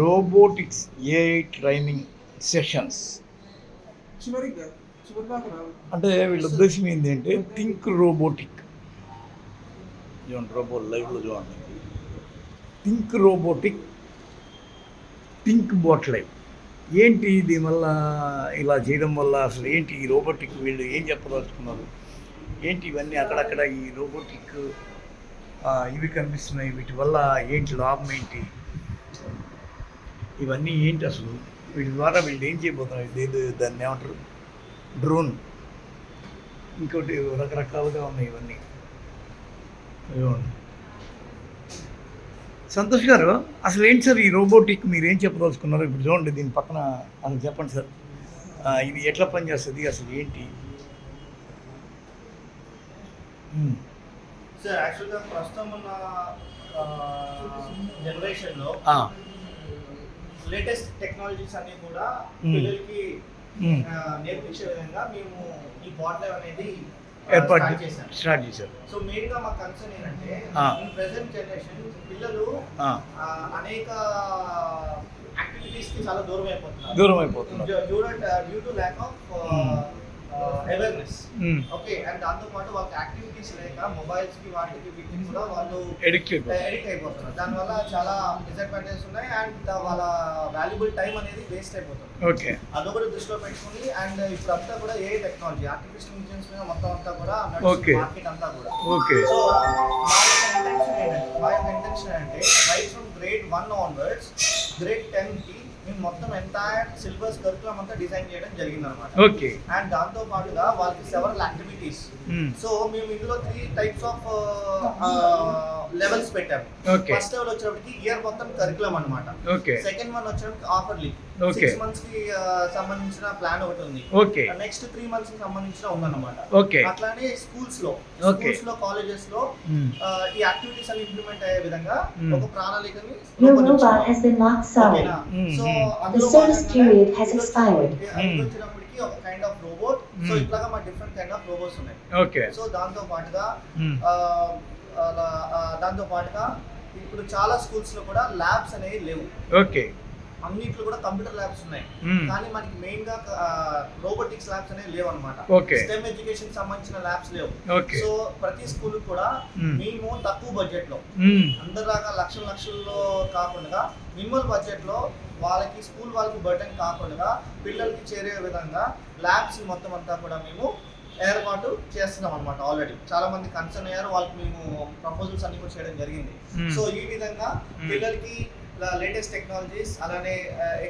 Robotics AI training sessions. అంటే వీళ్ళ ఉద్దేశం ఏంటి అంటే థింక్ రోబోటిక్. చూడండి రోబో లైవ్లో చూడండి. Think robotic think bot live. ఏంటి దీనివల్ల ఇలా చేయడం వల్ల అసలు ఏంటి ఈ రోబోటిక్ వీళ్ళు ఏం చెప్పదలుచుకున్నారు? ఏంటి ఇవన్నీ అక్కడక్కడ ఈ రోబోటిక్ ఇవి కనిపిస్తున్నాయి వీటి వల్ల ఏంటి లాభం ఏంటి? ఇవన్నీ ఏంటి అసలు? వీటి ద్వారా వీళ్ళు ఏం చేయబోతున్నారు? ఇది దాన్ని ఏమంటారు? డ్రోన్. ఇంకోటి రకరకాలుగా ఉన్నాయి ఇవన్నీ. సంతోష్ గారు అసలు ఏంటి సార్ ఈ రోబోటిక్ మీరు ఏం చెప్పదలుచుకున్నారు? ఇప్పుడు చూడండి దీని పక్కన అసలు చెప్పండి సార్. ఇది ఎట్లా పనిచేస్తుంది? అసలు ఏంటి? సార్ యాక్చువల్గా ప్రస్తుతం ఉన్న జనరేషన్లో లేటెస్ట్ టెక్నాలజీస్ అన్ని కూడా. పిల్లలకి నేర్పించే విధంగా మేము ఈ బాట్ అనేది ఏర్పాటు స్టార్ట్ చేశాం స్టార్ట్ చేశారు సో మెయిన్గా మా కన్సర్న్ ఏంటంటే. ఈ ప్రెసెంట్ జనరేషన్ పిల్లలు అనేక యాక్టివిటీస్కి చాలా దూరం అయిపోతున్నారు దూరం అయిపోతున్నారు due to lack of. Awareness okay and దాంతో పాటు వాళ్ళకి యాక్టివిటీస్ లేక మొబైల్స్కి వాటికి వీటికి కూడా వాళ్ళు ఎడిక్ట్ ఎడిక్ట్ అయిపోతున్నారు దానివల్ల చాలా డిసడ్వాంటేజెస్ ఉన్నాయి అండ్ వాళ్ళ వాల్యుబుల్ టైం అనేది వేస్ట్ అయిపోతుంది. ఓకే అదొకటి దృష్టిలో పెట్టుకుని అండ్ ఇప్పుడు అంతా కూడా ఏ టెక్నాలజీ ఆర్టిఫిషియల్ ఇంటెలిజెన్స్ మీద మొత్తం అంతా కూడా. మార్కెట్ అంతా కూడా. ఓకే సో మా యొక్క ఇంటెన్షన్ ఏంటంటే మా యొక్క ఇంటెన్షన్ అంటే right from grade one onwards grade టెన్కి మేము మొత్తం ఎంటైర్ సిలబస్ కరికులం అంతా డిజైన్ చేయడం జరిగింది అనమాట ఓకే అండ్ దాంతో పాటుగా వాళ్ళకి సెవెరల్ యాక్టివిటీస్ సో మేము ఇందులో త్రీ టైప్స్ ఆఫ్ లెవెల్స్ పెట్టాము. ఫస్ట్ లెవెల్ వచ్చేటప్పటికి ఇయర్ మొత్తం కరికులం అన్నమాట ఓకే సెకండ్ వన్ వచ్చేటప్పటికి ఆఫర్లీ Okay. సిక్స్ మంత్స్కి సంబంధించిన ప్లాన్ ఒకటి ఉంది ఓకే నెక్స్ట్ త్రీ మంత్స్కి సంబంధించిన ఉందన్నమాట ఓకే అట్లానే స్కూల్స్లో. స్కూల్స్లో కాలేజెస్లో ఆ, ఈ యాక్టివిటీస్ అన్ని ఇంప్లిమెంట్ అయ్యే విధంగా Hmm. ఒక ప్రణాళికని? Hmm, so hmm. అందులో Hmm. ఒక kind of robot so Hmm. ఇట్లాగా మా డిఫరెంట్ కైండ్ ఆఫ్ రోబోట్స్ ఉన్నాయి ఓకే సో దాంతో పాటుగా దాంతో పాటుగా ఇప్పుడు చాలా స్కూల్స్లో కూడా ల్యాబ్స్ అనేవి లేవు. ఓకే. అన్నిట్లో కూడా కంప్యూటర్ ల్యాబ్స్ ఉన్నాయి. కానీ మనకి మెయిన్గా రోబోటిక్స్ ల్యాబ్స్ అనేవి లేవు అనమాట. స్టెమ్ ఎడ్యుకేషన్ సంబంధించిన ల్యాబ్స్ లేవు. సో ప్రతి స్కూల్ కూడా. మేము. తక్కువ బడ్జెట్లో అందరిలాగా లక్షల లక్షల్లో కాకుండా మినిమల్ బడ్జెట్లో వాళ్ళకి స్కూల్ వాళ్ళకి బర్డెన్ కాకుండా పిల్లలకి చేరే విధంగా ల్యాబ్స్ మొత్తం అంతా కూడా మేము ఏర్పాటు చేస్తున్నాం అనమాట ఆల్రెడీ చాలా మంది కన్సర్న్ అయ్యారు వాళ్ళకి మేము ప్రపోజల్స్ అన్ని కూడా చేయడం జరిగింది Hmm. సో ఈ విధంగా Hmm. పిల్లలకి లేటెస్ట్ టెక్నాలజీస్ అలానే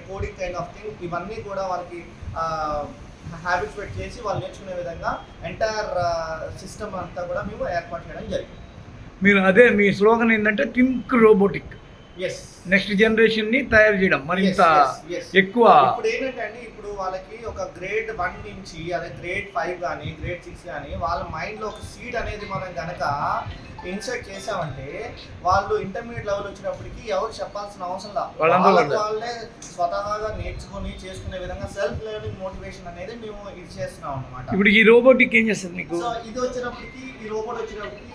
కోడింగ్ కైండ్ ఆఫ్ థింగ్ ఇవన్నీ కూడా వాళ్ళకి హ్యాబిట్స్ పెట్టి చేసి వాళ్ళు నేర్చుకునే విధంగా ఎంటైర్ సిస్టమ్ అంతా కూడా మేము ఏర్పాటు చేయడం జరిగింది మీరు అదే మీ స్లోగన్ ఏంటంటే థింక్ రోబోటిక్ నెక్స్ట్ జనరేషన్ని తయారు చేయడం మరింత. ఎక్కువ ఇప్పుడు ఏంటంటే అండి ఇప్పుడు వాళ్ళకి ఒక గ్రేడ్ వన్ నుంచి అదే గ్రేడ్ ఫైవ్ కానీ గ్రేడ్ సిక్స్ కానీ వాళ్ళ మైండ్లో ఒక సీడ్ అనేది మనం గనక ఇన్సర్ట్ చేసామంటే వాళ్ళు ఇంటర్మీడియట్ లెవెల్ వచ్చినప్పటికి ఎవరు చెప్పాల్సిన అవసరం లేదు. వాళ్ళే. స్వతహాగా నేర్చుకొని చేసుకునే విధంగా సెల్ఫ్ లెర్నింగ్ మోటివేషన్ అనేది మేము ఇది చేస్తున్నాం అనమాట ఇప్పుడు ఈ రోబోటిక్ ఏం చేస్తుంది మీకు? సో ఇది వచ్చినప్పటికి ఈ రోబోట్ వచ్చినప్పటికి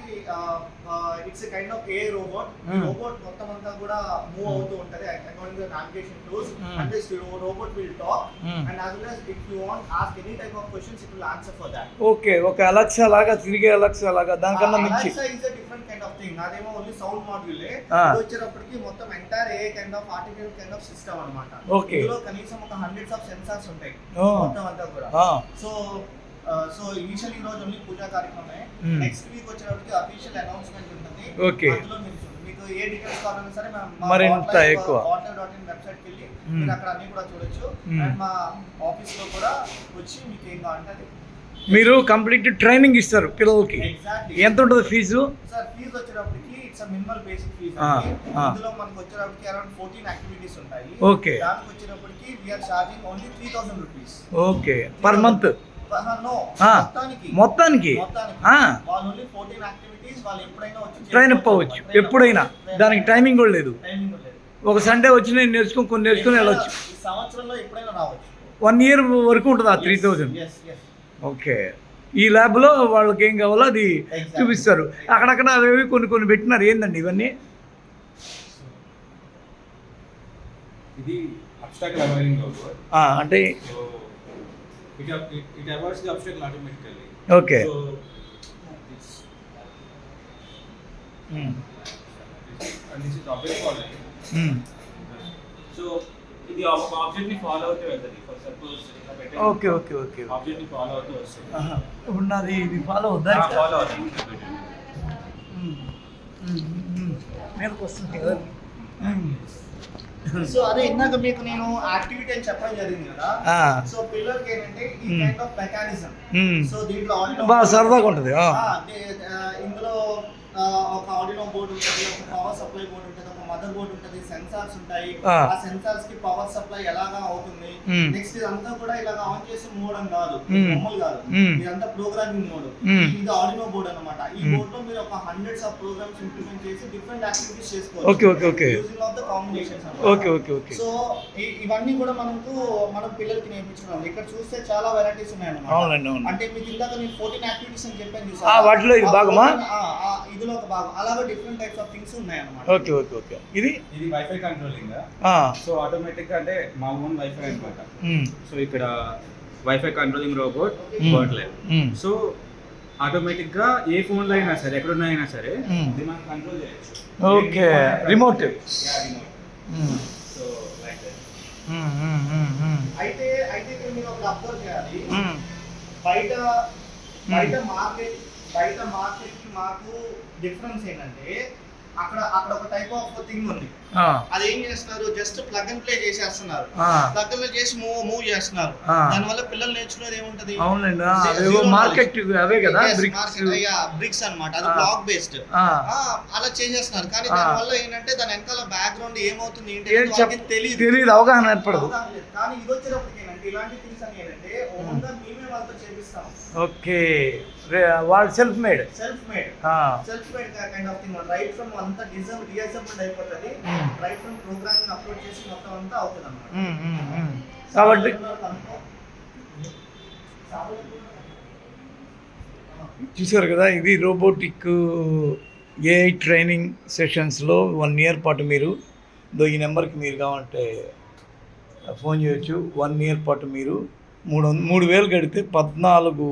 it's kind of a robot Hmm. Robot మొత్తం అంతా కూడా మూవ్ అవుతూ ఉంటది according to navigation tools Hmm. And this robot will talk Hmm. And as well as if you want ask any type of questions it will answer for that. Okay ఒక Alexa లాగా తిరిగే Al-Aqsa లాగా దానికన్నా మించి. Alexa is different kind of thing నాదేమో only sound module వచ్చేటప్పటికి మొత్తం entire a kind of artificial kind of system అన్నమాట Okay. ఇందులో కనీసం ఒక హండ్రెడ్స్ ఆఫ్ సెన్సార్స్ ఉంటాయి. మొత్తం అంతా కూడా సో సో ఇనిషియల్ ఈ రోజు ఓన్లీ పూజా కార్యక్రమమే. నెక్స్ట్ వీక్ వచ్చేటప్పటికి అఫీషియల్ అనౌన్స్మెంట్ ఉంటుంది. అందులో చూ- మీకు ఏ డీటెయిల్స్ కావాలన్నా సరే మరింత ఎక్కువ. డాట్ ఇన్ వెబ్సైట్కి వెళ్ళి. మీరు అక్కడ అన్ని కూడా చూడొచ్చు. అండ్ మా ఆఫీస్లో కూడా వచ్చి మీకు ఏం కావాలంటే అది మీరు కంప్లీట్ ట్రైనింగ్ ఇస్తారు పిల్లలకి. ఎంత ఉంటుంది ఫీజు సార్ ఫీజు వచ్చేటప్పటికి ఇట్స్ మినిమల్ బేసిక్ ఫీజ్. ఇందులో మనకు వచ్చేటప్పటికి అరౌండ్ ఫోర్టీన్ యాక్టివిటీస్ ఉంటాయి. Okay. దానికి వచ్చేటప్పటికి VR charging only three thousand rupees okay. Per month Ah. మొత్తానికి. ట్రైన్ అప్ అవ్వచ్చు ఎప్పుడైనా దానికి టైమింగ్ కూడా లేదు. ఒక సండే వచ్చి నేను నేర్చుకొని కొన్ని నేర్చుకొని వెళ్ళొచ్చు. వన్ ఇయర్ వరకు ఉంటుంది? ఆ త్రీ థౌజండ్ ఓకే. ఈ ల్యాబ్లో వాళ్ళకి ఏం కావాలో అది. చూపిస్తారు. అక్కడక్కడ అవి కొన్ని కొన్ని పెట్టినారు. ఏందండి ఇవన్నీ? ఇది అంటే so it it avoids the abstract automatically okay. And this is. So ఇది ఒక ఆబ్జెక్ట్ని ఫాలో అవుతూ వెళ్తుంది. For suppose okay okay okay. ఆబ్జెక్ట్ని follow అవుతూ వస్తుంది. ఇప్పుడు నాది ఇది ఫాలో అవుద్దా ఫాలో అవుతుంది. మీదకి వస్తుంది కదా. సో అదే ఇందాక మీకు నేను యాక్టివిటీ అని చెప్పడం జరిగింది కదా? సో పిల్లలకి ఏంటంటే ఈ. Kind of mechanism. సో దీంట్లో audio బాగా సరదాగా ఉంటుంది ఇందులో ఒక ఆడినో బోర్డు ఉంటుంది ఒక పవర్ సప్లై బోర్డు ఉంటుంది ఒక మదర్ బోర్డు ఉంటుంది సెన్సార్స్ ఉంటాయి ఆ. సెన్సార్స్కి పవర్ సప్లై ఎలాగా అవుతుంది. నెక్స్ట్ ఇదంతా కూడా ఇలాగ ఆన్ చేసి మోడ్ కాదు. బొమ్మలు కాదు. ఇదంతా ప్రోగ్రామింగ్ మోడ్. ఇది ఆడినో బోర్డ్ అన్నమాట ఈ. బోర్డ్లో మీరు ఒక హండ్రెడ్స్ ఆఫ్ ప్రోగ్రామ్స్ ఇంప్లిమెంట్ చేసి different activities. Using of the combinations okay okay okay so ఇవన్నీ కూడా మనకు మనం పిల్లలకి నేర్పించుకున్నాం ఇక్కడ చూస్తే చాలా వెరైటీస్ ఉన్నాయి అన్నమాట అంటే మీకు ఇందాక నేను ఫోర్టీన్ యాక్టివిటీస్ అని చెప్పాను ఆ, వాటిలో ఇది భాగమా? 14 ఆ, ఆ, ఇదిలో ఒక భాగం అలాగే డిఫరెంట్ టైప్స్ ఆఫ్ థింగ్స్ ఉన్నాయి అన్నమాట ఓకే ఓకే ఓకే ఇది? ఇది వైఫై కంట్రోలింగ్ ఆ, సో ఆటోమేటిక్గా అంటే మా ఓన్ వైఫై అనమాట సో ఇక్కడ wifi controlling robot um. So ఆటోమేటిక్గా ఏ ఫోన్లో అయినా సరే ఎక్కడున్నా అయినా సరే. ఇది మనం కంట్రోల్ చేయొచ్చు. remote. Um, so like. అయితే అయితే ఇక్కడ మీరు ఒకటి అబ్జర్వ్ చేయాలి. బయట బయట మార్కెట్ బయట మార్కెట్కి మాకు డిఫరెన్స్ ఏంటంటే అక్కడ అక్కడ ఒక టైప్ ఆఫ్ థింగ్ ఉంది. అది ఏం చేస్తున్నారు? జస్ట్ ప్లగ్ అండ్ ప్లే చేసేస్తున్నారు. ప్లగ్ అండ్ ప్లే చేసి మూవ్ మూవ్ చేస్తున్నారు. ఆ. దానివల్ల పిల్లలు నేర్చుకునేది ఏముంటది? అవునండి. మార్కెట్ అవే కదా బ్రిక్స్ అన్నమాట. అది. బ్లాక్ బేస్డ్ అలా చేసేస్తున్నారు. కానీ ఆ. దానివల్ల ఏంటంటే దాని వెనకాల బ్యాక్గ్రౌండ్ ఏమవుతుంది ఏంటి తెలియదు. తెలియదు అవగాహన ఏర్పడదు. కానీ ఇది వచ్చేటప్పటికి ఏంటంటే ఇలాంటి థింగ్స్ అని ఏంటంటే వాళ్ళతో చేపిస్తాం. ఓకే. వాళ్ళు self made self made self made kind of thing right from అంతా డిజైన్ అయిపోతుంది. రైట్ ఫ్రమ్ ప్రోగ్రామింగ్ అప్లోడ్ చేసి మొత్తం అంతా అవుతుంది అన్నమాట కాబట్టి చూసారు కదా ఇది రోబోటిక్ ఏఐ ట్రైనింగ్ సెషన్స్లో వన్ ఇయర్ పాటు మీరు దో ఈ నెంబర్కి మీరు కావాలంటే ఫోన్ చేయొచ్చు. వన్ ఇయర్ పాటు మీరు మూడు వంద మూడు వేలు కడితే పద్నాలుగు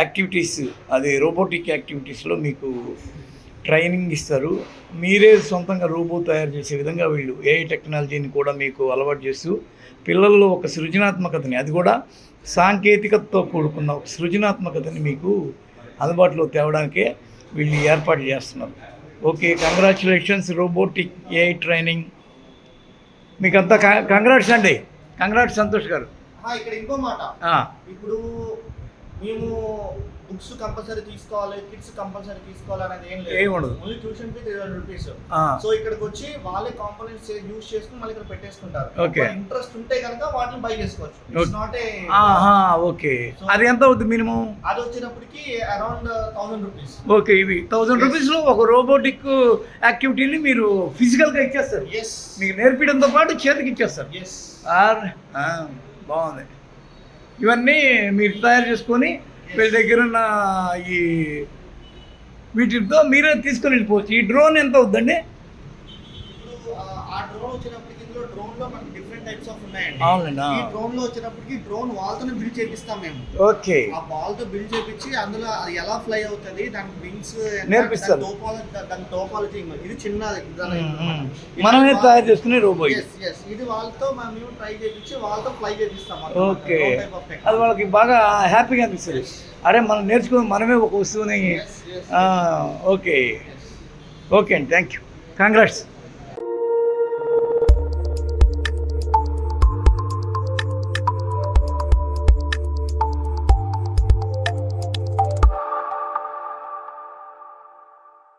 యాక్టివిటీస్ అదే రోబోటిక్ యాక్టివిటీస్లో మీకు ట్రైనింగ్ ఇస్తారు. మీరే సొంతంగా రోబో తయారు చేసే విధంగా వీళ్ళు ఏఐ టెక్నాలజీని కూడా మీకు అలవాటు చేస్తూ పిల్లల్లో ఒక సృజనాత్మకతని అది కూడా సాంకేతికతతో కూడుకున్న ఒక సృజనాత్మకతని మీకు అందుబాటులో తేవడానికే వీళ్ళు ఏర్పాటు చేస్తున్నారు. Okay congratulations robotic AI training. మీకు కంగ్రాట్స్ అండి. కంగ్రాట్స్ సంతోష్ గారు. ఇక్కడ ఇంకో మాట. ఇప్పుడు మేము బుక్స్ కంపల్సరీ తీసుకోవాలి కిట్స్ కంపల్సరీ తీసుకోవాలి అనేది ఏం లేదు. Only tuition fee three hundred rupees so ఇక్కడికి వచ్చి వాళ్ళే కాంపోనెంట్స్ యూజ్ చేసుకుని మళ్ళీ ఇక్కడ పెట్టేసుకుంటారు. Okay. ఇంట్రెస్ట్ ఉంటే కనుక వాటిని బై చేసుకోవచ్చు. ఇట్స్. నాట్ ఏ ఓకే అది ఎంత అవుతుంది మినిమం? అది వచ్చేటప్పటికి అరౌండ్ థౌసండ్ రూపీస్ ఓకే ఇవి థౌజండ్ రూపీస్లో ఒక రోబోటిక్ యాక్టివిటీని మీరు ఫిజికల్గా ఇచ్చేస్తారు. ఎస్ మీకు నేర్పించడంతో పాటు చేతికి ఇచ్చేస్తారు. ఎస్ ఆర్ ఆ, బాగుంది. ఇవన్నీ మీరు తయారు చేసుకొని వీళ్ళ దగ్గర ఉన్న ఈ వీటితో మీరే తీసుకొని వెళ్ళిపోవచ్చు. ఈ డ్రోన్ ఎంత అవుద్దండి? టైప్స్ ఆఫ్ ఉన్నాయండి. అవునండి. ఈ డ్రోన్లో వచ్చేటప్పటికి డ్రోన్ వాళ్ళతోనే బిల్డ్ చేపిస్తాం మేము. ఓకే. ఆ బాల్తో బిల్డ్ చేపించి అందులో అది ఎలా ఫ్లై అవుతుంది దానికి వింగ్స్ నేర్పిస్తారు. దాని టోపాలజీ ఇది చిన్నది మనమే తయారు చేసుకునే రోబో ఇది. ఎస్ ఎస్ ఇది వాళ్ళతో మనం మేము ట్రై చేపించి వాళ్ళతో ఫ్లై చేపిస్తాం ఓకే. అది వాళ్ళకి బాగా హ్యాపీగా అనిపిస్తుంది. అరే మనం నేర్చుకుని మనమే ఒక వస్తువుని. ఓకే. ఓకే అండి థ్యాంక్ యూ కంగ్రాట్స్